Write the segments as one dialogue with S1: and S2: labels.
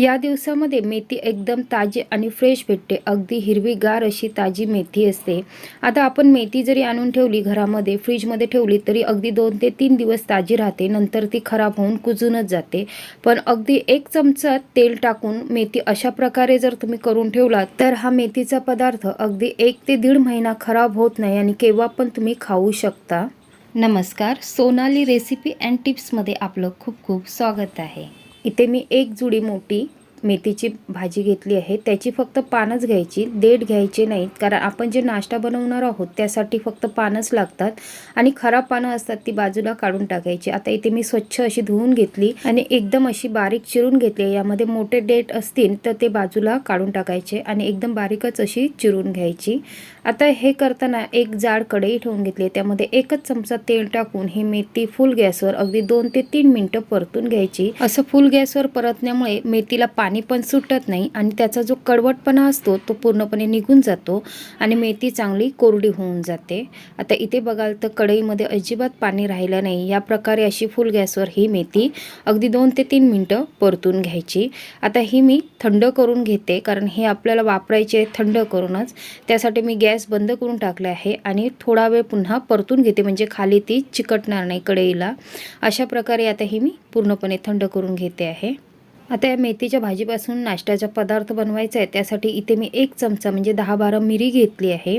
S1: या दिवसामध्ये मेथी एकदम ताजी आणि फ्रेश भेटते. अगदी हिरवीगार अशी ताजी मेथी असते. आता आपण मेथी जरी आणून ठेवली घरामध्ये फ्रीजमध्ये ठेवली तरी अगदी दोन ते तीन दिवस ताजी राहते. नंतर ती खराब होऊन कुजूनच जाते. पण अगदी एक चमचा तेल टाकून मेथी अशा प्रकारे जर तुम्ही करून ठेवला तर हा मेथीचा पदार्थ अगदी एक ते दीड महिना खराब होत नाही आणि केव्हा पण तुम्ही खाऊ शकता. नमस्कार. सोनाली रेसिपी अँड टिप्समध्ये आपलं खूप खूप स्वागत आहे. इथे मी एक जुडी मोठी मेथीची भाजी घेतली आहे. त्याची फक्त पानच घ्यायची देठ घ्यायचे नाहीत. कारण आपण जे नाश्ता बनवणार आहोत त्यासाठी फक्त पानच लागतात आणि खराब पानं असतात ती बाजूला काढून टाकायची. आता इथे मी स्वच्छ अशी धुवून घेतली आणि एकदम अशी बारीक चिरून घेतली यामध्ये मोठे देठ असतील तर ते बाजूला काढून टाकायचे आणि एकदम बारीकच अशी चिरून घ्यायची. आता हे करताना एक जाड कढई ठेवून घेतली त्यामध्ये एकच चमचा तेल टाकून ही मेथी फुल गॅसवर अगदी दोन ते तीन मिनिटं परतून घ्यायची. असं फुल गॅसवर परतण्यामुळे मेथीला पाणी पण सुटत नाही आणि त्याचा जो कडवटपणा असतो तो पूर्णपणे निघून जातो आणि मेथी चांगली कोरडी होऊन जाते. आता इथे बघाल तर कढईमध्ये अजिबात पाणी राहिलं नाही. या प्रकारे अशी फुल गॅसवर ही मेथी अगदी दोन ते तीन मिनटं परतून घ्यायची. आता ही मी थंड करून घेते कारण हे आपल्याला वापरायचे थंड करूनच. त्यासाठी मी गॅस गॅस बंद करून टाकला आहे आणि थोडा वेळ पुन्हा परतून घेते म्हणजे खाली ती चिकटणार नाही कढईला अशा प्रकारे आता ही मी पूर्णपणे थंड करून घेते आहे. आता या मेथीच्या भाजीपासून नाश्त्याचा पदार्थ बनवायचा आहे. त्यासाठी इथे मी एक चमचा म्हणजे दहा बारा मिरी घेतली आहे.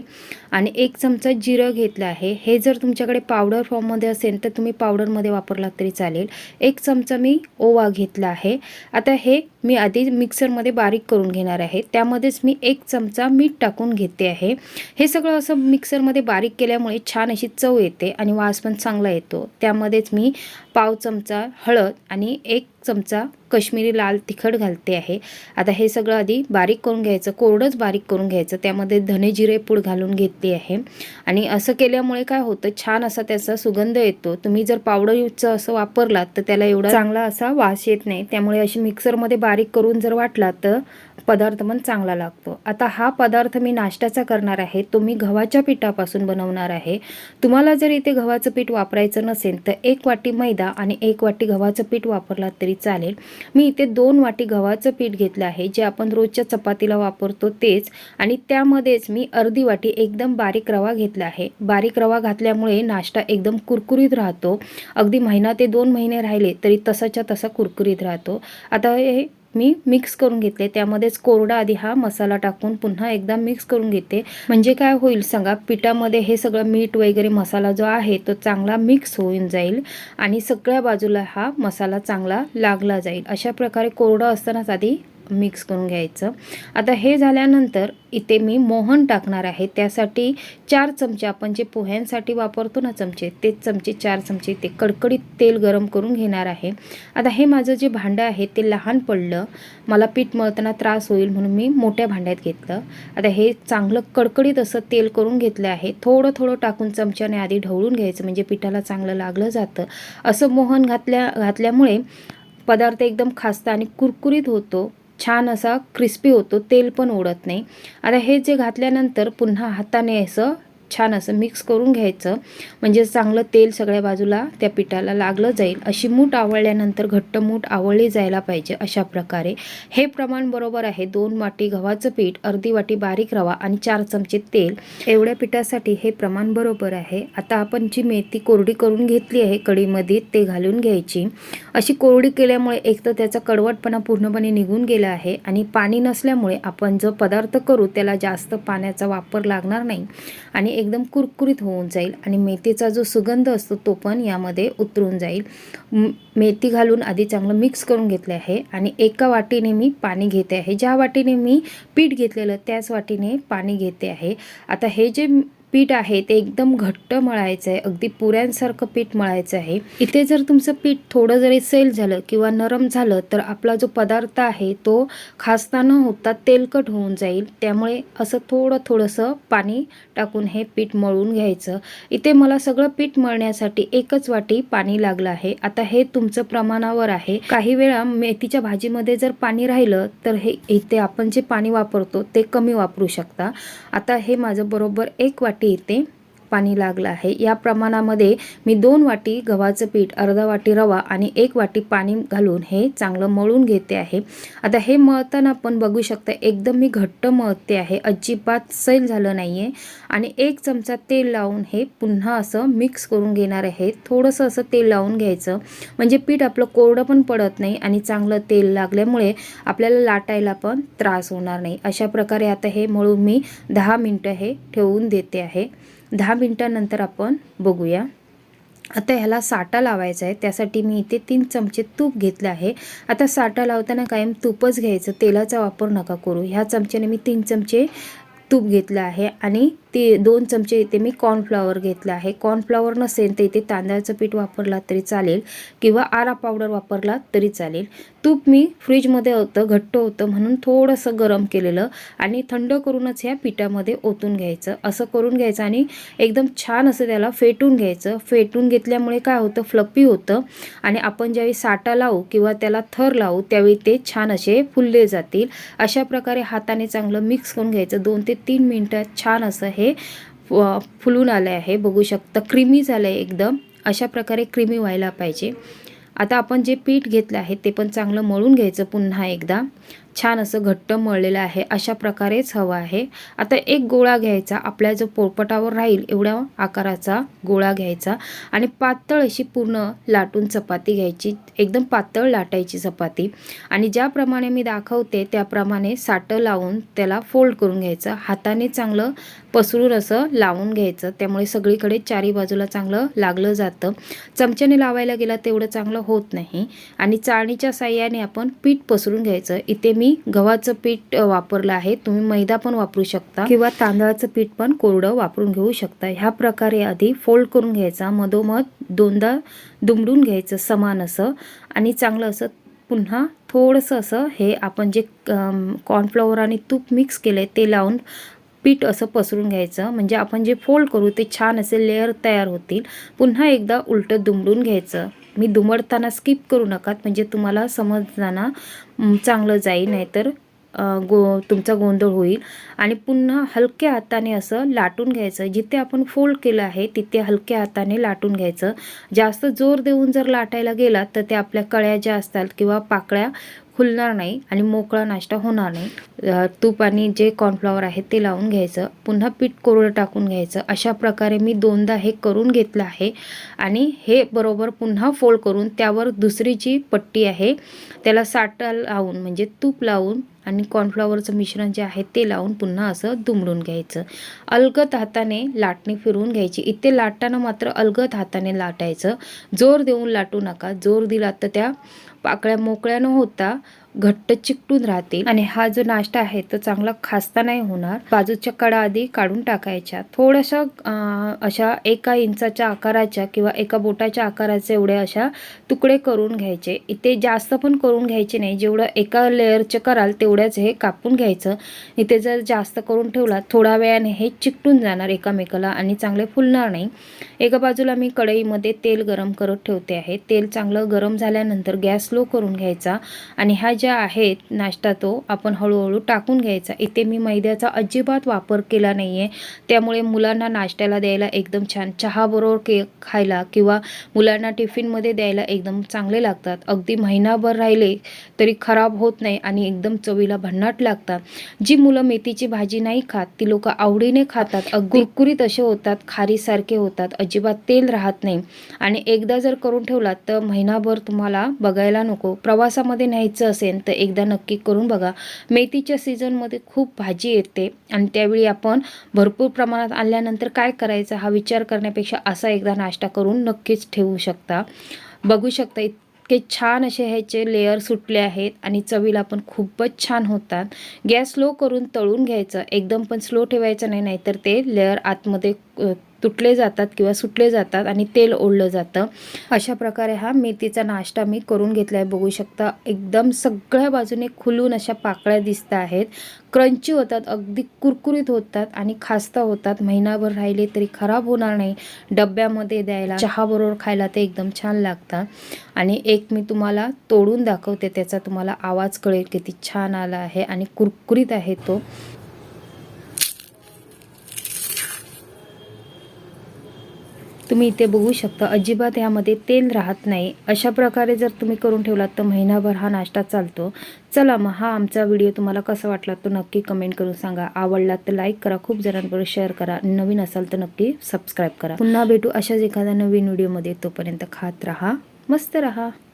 S1: आणि एक चमचा जिरं घेतलं आहे. हे जर तुमच्याकडे पावडर फॉर्ममध्ये असेल तर तुम्ही पावडरमध्ये वापरलात तरी चालेल. एक चमचा मी ओवा घेतला आहे. आता हे मी आधी मिक्सरमध्ये बारीक करून घेणार आहे. त्यामध्येच मी एक चमचा मीठ टाकून घेते आहे. हे सगळं असं मिक्सरमध्ये बारीक केल्यामुळे छान अशी चव येते आणि वास पण चांगला येतो. त्यामध्येच मी पाव चमचा हळद आणि एक चमचा कश्मीरी लाल तिखट घालते आहे. आता हे सगळं आधी बारीक करून घ्यायचं कोरडंच बारीक करून घ्यायचं. त्यामध्ये धने जिरे पूड घालून घेतली आहे. आणि असं केल्यामुळे काय होतं छान असा त्याचा सुगंध येतो. तुम्ही जर पावडर यूजचं असं वापरलात तर त्याला एवढा चांगला असा वास येत नाही. त्यामुळे अशी मिक्सरमध्ये बारीक करून जर वाटला तर पदार्थ पण चांगला लागतो. आता हा पदार्थ मी नाश्त्याचा करणार आहे. तो मी गव्हाच्या पिठापासून बनवणार आहे. तुम्हाला जर इथे गव्हाचं पीठ वापरायचं नसेल तर एक वाटी मैदा आणि एक वाटी गव्हाचं पीठ वापरलात तरी चालेल. मी इथे दोन वाटी गव्हाचं पीठ घेतलं आहे जे आपण रोजच्या चपातीला वापरतो तेच. आणि त्यामध्येच मी अर्धी वाटी एकदम बारीक रवा घेतला आहे. बारीक रवा घातल्यामुळे नाश्ता एकदम कुरकुरीत राहतो. अगदी महिना ते दोन महिने राहिले तरी तसाच्या तसा कुरकुरीत राहतो. आता हे मी मिक्स करून घेतले. त्यामध्येच कोरडा आधी हा मसाला टाकून पुन्हा एकदा मिक्स करून घेते. म्हणजे काय होईल सांगा पिठामध्ये हे सगळं मीठ वगैरे मसाला जो आहे तो चांगला मिक्स होऊन जाईल आणि सगळ्या बाजूला हा मसाला चांगला लागला जाईल. अशा प्रकारे कोरडा असतानाच आधी मिक्स करून घ्यायचं. आता हे झाल्यानंतर इथे मी मोहन टाकणार आहे. त्यासाठी चार चमचे आपण जे पोह्यांसाठी वापरतो ना चमचे तेच चमचे चार चमचे ते कडकडीत तेल गरम करून घेणार आहे. आता हे माझं जे भांडं आहे ते लहान पडलं. मला पीठ मळताना त्रास होईल म्हणून मी मोठ्या भांड्यात घेतलं. आता हे चांगलं कडकडीत असं तेल करून घेतलं आहे. थोडं थोडं टाकून चमच्याने आधी ढवळून घ्यायचं म्हणजे पिठाला चांगलं लागलं जातं. असं मोहन घातल्या घातल्यामुळे पदार्थ एकदम खास्ता आणि कुरकुरीत होतो. छान असा क्रिस्पी होतो तेल पण ओढत नाही. आता हे जे घातल्यानंतर पुन्हा हाताने असं छान असं मिक्स करून घ्यायचं. म्हणजे चांगलं तेल सगळ्या बाजूला त्या पिठाला लागलं जाईल. अशी मूठ आवळल्यानंतर घट्ट मूठ आवळली जायला पाहिजे अशा प्रकारे. हे प्रमाण बरोबर आहे दोन वाटी गव्हाचं पीठ अर्धी वाटी बारीक रवा आणि चार चमचे तेल. एवढ्या पिठासाठी हे प्रमाण बरोबर आहे. आता आपण जी मेथी कोरडी करून घेतली आहे कढीमध्ये ते घालून घ्यायची. अशी कोरडी केल्यामुळे एक तर त्याचा कडवटपणा पूर्णपणे निघून गेला आहे आणि पाणी नसल्यामुळे आपण जो पदार्थ करू त्याला जास्त पाण्याचा वापर लागणार नाही. आणि एकदम कुरकुरीत होऊन जाईल आणि मेथीचा जो सुगंध असतो तो पण यामध्ये उतरून जाईल. मेथी घालून आधी चांगलं मिक्स करून घेतले आहे आणि एका वाटीने मी पाणी घेते आहे. ज्या वाटीने मी पीठ घेतलेलं त्याच वाटीने पाणी घेते आहे. आता हे जे पीठ आहे ते एकदम घट्ट मळायचं आहे. अगदी पुऱ्यांसारखं पीठ मळायचं आहे. इथे जर तुमचं पीठ थोडं जरी सैल झालं किंवा नरम झालं तर आपला जो पदार्थ आहे तो खासता न होता तेलकट होऊन जाईल. त्यामुळे असं थोडं थोडंसं पाणी टाकून हे पीठ मळून घ्यायचं. इथे मला सगळं पीठ मळण्यासाठी एकच वाटी पाणी लागलं आहे. आता हे तुमचं प्रमाणावर आहे. काही वेळा मेथीच्या भाजीमध्ये जर पाणी राहिलं तर हे इथे आपण जे पाणी वापरतो ते कमी वापरू शकता. आता हे माझं बरोबर एक वाटी इथे पाणी लागलं आहे. या प्रमाणामध्ये मी दोन वाटी गव्हाचं पीठ अर्धा वाटी रवा आणि एक वाटी पाणी घालून हे चांगलं मळून घेते आहे. आता हे मळताना आपण बघू शकता एकदम मी घट्ट मळते आहे. अजिबात सैल झालं नाही आहे आणि एक चमचा तेल लावून हे पुन्हा असं मिक्स करून घेणार आहे. थोडंसं असं तेल लावून घ्यायचं. म्हणजे पीठ आपलं कोरडं पण पडत नाही आणि चांगलं तेल लागल्यामुळे आपल्याला लाटायला पण त्रास होणार नाही. अशा प्रकारे आता हे मळून मी दहा मिनटं हे ठेवून देते आहे. दहा मिनटानंतर आपण बघूया. आता ह्याला साठा लावायचा आहे. त्यासाठी मी इथे तीन चमचे तूप घेतलं आहे. आता साठा लावताना कायम तूपच घ्यायचं. तेलाचा वापर नका करू. ह्या चमच्याने मी तीन चमचे तूप घेतलं आहे. आणि ते दोन चमचे इथे मी कॉर्नफ्लॉवर घेतलं आहे. कॉर्नफ्लॉवर नसेल तर इथे तांदळाचं पीठ वापरला तरी चालेल किंवा आरा पावडर वापरला तरी चालेल. तूप मी फ्रीजमध्ये होतं घट्ट होतं म्हणून थोडंसं गरम केलेलं आणि थंड करूनच ह्या पिठामध्ये ओतून घ्यायचं. असं करून घ्यायचं आणि एकदम छान असं त्याला फेटून घ्यायचं. फेटून घेतल्यामुळे काय होतं? फ्लपी होतं आणि आपण ज्यावेळी साटा लावू किंवा त्याला थर लावू त्यावेळी ते छान असे फुलले जातील. अशा प्रकारे हाताने चांगलं मिक्स करून घ्यायचं. दोन ते तीन मिनटात छान असं हे आहे. फुलून आलं आहे. बघू शकता क्रीमी झालं आहे एकदम. अशा प्रकारे क्रीमी व्हायला पाहिजे. आता आपण जे पीठ घेतलं आहे ते पण चांगलं मळून घ्यायचं पुन्हा एकदा. छान असं घट्ट मळलेलं आहे अशा प्रकारेच हवं आहे. आता एक गोळा घ्यायचा आपल्या जो पोपटावर राहील एवढ्या आकाराचा गोळा घ्यायचा आणि पातळ अशी पूर्ण लाटून चपाती घ्यायची एकदम पातळ लाटायची चपाती. आणि ज्याप्रमाणे मी दाखवते त्याप्रमाणे साठं लावून त्याला फोल्ड करून घ्यायचं. हाताने चांगलं पसरून असं लावून घ्यायचं. त्यामुळे सगळीकडे चारी बाजूला चांगलं लागलं जातं. चमच्याने लावायला गेला तेवढं चांगलं होत नाही. आणि चाळणीच्या साह्याने आपण पीठ पसरून घ्यायचं. इथे मी गव्हाचं पीठ वापरलं आहे तुम्ही मैदा पण वापरू शकता किंवा तांदळाचं पीठ पण कोरडं वापरून घेऊ शकता. ह्या प्रकारे आधी फोल्ड करून घ्यायचा मधोमध दोनदा दुमडून घ्यायचं समान असं आणि चांगलं असं पुन्हा थोडंसं असं हे आपण जे कॉर्नफ्लॉवर आणि तूप मिक्स केलं आहे ते लावून पीठ असं पसरून घ्यायचं. म्हणजे आपण जे फोल्ड करू ते छान असे लेअर तयार होतील. पुन्हा एकदा उलटं दुमडून घ्यायचं. मी दुमडताना स्किप करू नका. म्हणजे तुम्हाला समजताना चांगलं जाईल नाहीतर गो तुमचा गोंधळ होईल. आणि पुन्हा हलक्या हाताने असं लाटून घ्यायचं. जिथे आपण फोल्ड केलं आहे तिथे हलक्या हाताने लाटून घ्यायचं. जास्त जोर देऊन जर लाटायला गेलात तर त्या आपल्या कळ्या ज्या असतात किंवा पाकळ्या खुलणार नाही आणि मोकळा नाश्ता होणार नाही. तूप आणि जे कॉर्नफ्लॉवर आहे ते लावून घ्यायचं. पुन्हा पीठ कोरडं टाकून घ्यायचं. अशा प्रकारे मी दोनदा हे करून घेतलं आहे. आणि हे बरोबर पुन्हा फोल्ड करून त्यावर दुसरी जी पट्टी आहे त्याला साटा लावून म्हणजे तूप लावून आणि कॉर्नफ्लॉवरचं मिश्रण जे आहे ते लावून पुन्हा असं दुमडून घ्यायचं. अलगद हाताने लाटणी फिरवून घ्यायची. इथे लाटताना मात्र अलगद हाताने लाटायचं. जोर देऊन लाटू नका. जोर दिला तर त्या पाकळ्या मोकळ्या न होता घट्ट चिकटून राहतील आणि हा जो नाश्ता आहे तो चांगला खास्ता नाही होणार. बाजूच्या कडा आधी काढून टाकायच्या. थोड्याशा अशा एका इंचाच्या आकाराच्या किंवा एका बोटाच्या आकाराचे एवढे अशा तुकडे करून घ्यायचे. इथे जास्त पण करून घ्यायचे नाही. जेवढं एका लेअरचे कराल तेवढ्याच हे कापून घ्यायचं. इथे जर जास्त करून ठेवला थोड्या वेळाने हे चिकटून जाणार एकामेकाला आणि चांगले फुलणार नाही. एका बाजूला मी कढईमध्ये तेल गरम करत ठेवते आहे. तेल चांगलं गरम झाल्यानंतर गॅस स्लो करून घ्यायचा. आणि ह्या ज्या आहेत नाश्ता तो आपण हळूहळू टाकून घ्यायचा. इथे मी मैद्याचा अजिबात वापर केला नाही आहे त्यामुळे मुलांना नाश्त्याला द्यायला एकदम छान चहाबरोबर के खायला किंवा मुलांना टिफिनमध्ये द्यायला एकदम चांगले लागतात. अगदी महिनाभर राहिले तरी खराब होत नाही आणि एकदम चवीला भन्नाट लागतात. जी मुलं मेथीची भाजी नाही खात ती लोक आवडीने खातात. अगदी कुरकुरीत असे होतात खारीसारखे होतात. अजिबात तेल राहत नाही. आणि एकदा जर करून ठेवलात तर महिनाभर तुम्हाला बघायला नको. प्रवासामध्ये न्यायचं असेल तर एकदा नक्की करून बघा. मेथीच्या सीझनमध्ये खूप भाजी येते आणि त्यावेळी आपण भरपूर प्रमाणात आणल्यानंतर काय करायचं हा विचार करण्यापेक्षा असा एकदा नाश्ता करून नक्कीच ठेवू शकता. बघू शकता इतके छान असे ह्याचे लेअर सुटले आहेत आणि चवीला पण खूपच छान होतात. गॅस स्लो करून तळून घ्यायचं. एकदम पण स्लो ठेवायचं नाही नाहीतर ते लेअर आतमध्ये तुटले जातात किंवा सुटले जातात आणि तेल ओढलं जातं. अशा प्रकारे हा मेथीचा नाश्ता मी करून घेतला आहे बघू शकता एकदम सगळ्या बाजूने खुलून अशा पाकळ्या दिसत आहेत. क्रंची होतात अगदी कुरकुरीत होतात आणि खास्ता होतात. महिनाभर राहिले तरी खराब होणार नाही. डब्यामध्ये द्यायला चहाबरोबर खायला ते एकदम छान लागतात आणि एक मी तुम्हाला तोडून दाखवते त्याचा तुम्हाला आवाज कळेल किती छान आला आहे आणि कुरकुरीत आहे तो. तुम्ही इथे बघू शकता अजिबात यामध्ये तेल राहत नाही. अशा प्रकारे जर तुम्ही करून ठेवलात तर महिनाभर हा नाश्ता चालतो. चला मग हा आमचा व्हिडिओ तुम्हाला कसा वाटला तो नक्की कमेंट करून सांगा. आवडला तर लाईक करा खूप जणांबरोबर शेअर करा. नवीन असाल तर नक्की सबस्क्राईब करा. पुन्हा भेटू अशाच एखाद्या नवीन व्हिडिओमध्ये. तोपर्यंत खात राहा मस्त राहा.